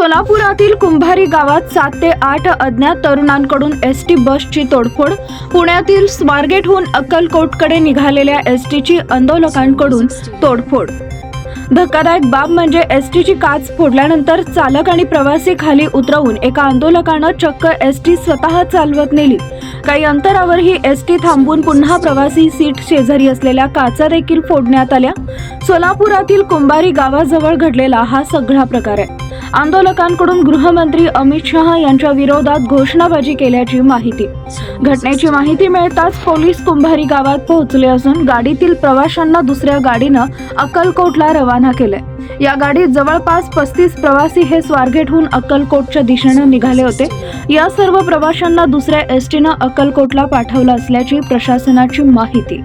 सोलापुरातील कुंभारी गावात सात ते आठ अज्ञात तरुणांकडून एस टी बसची तोडफोड पुण्यातील स्वारगेटहून अक्कलकोटकडे निघालेल्या एस टीची आंदोलकांकडून तोडफोड. धक्कादायक बाब म्हणजे एस टीची काच फोडल्यानंतर चालक आणि प्रवासी खाली उतरवून एका आंदोलकानं चक्क एस टी स्वतः चालवत नेली. काही अंतरावर ही एस टी थांबून पुन्हा प्रवासी सीट शेजारी असलेल्या काचा देखील फोडण्यात आल्या. सोलापुरातील कुंभारी गावाजवळ घडलेला हा सगळा प्रकार आहे. आंदोलकांकडून गृहमंत्री अमित शहा यांच्या विरोधात घोषणाबाजी केल्याची माहिती. घटनेची माहिती मिळताच पोलीस कुंभारी गावात पोहोचले असून गाडीतील प्रवाशांना दुसऱ्या गाडीनं अक्कलकोटला रवाना केलंय या गाडीत जवळपास पस्तीस प्रवासी हे स्वारगेटहून अक्कलकोटच्या दिशेनं निघाले होते. या सर्व प्रवाशांना दुसऱ्या एस टीनं अक्कलकोटला पाठवलं असल्याची प्रशासनाची माहिती.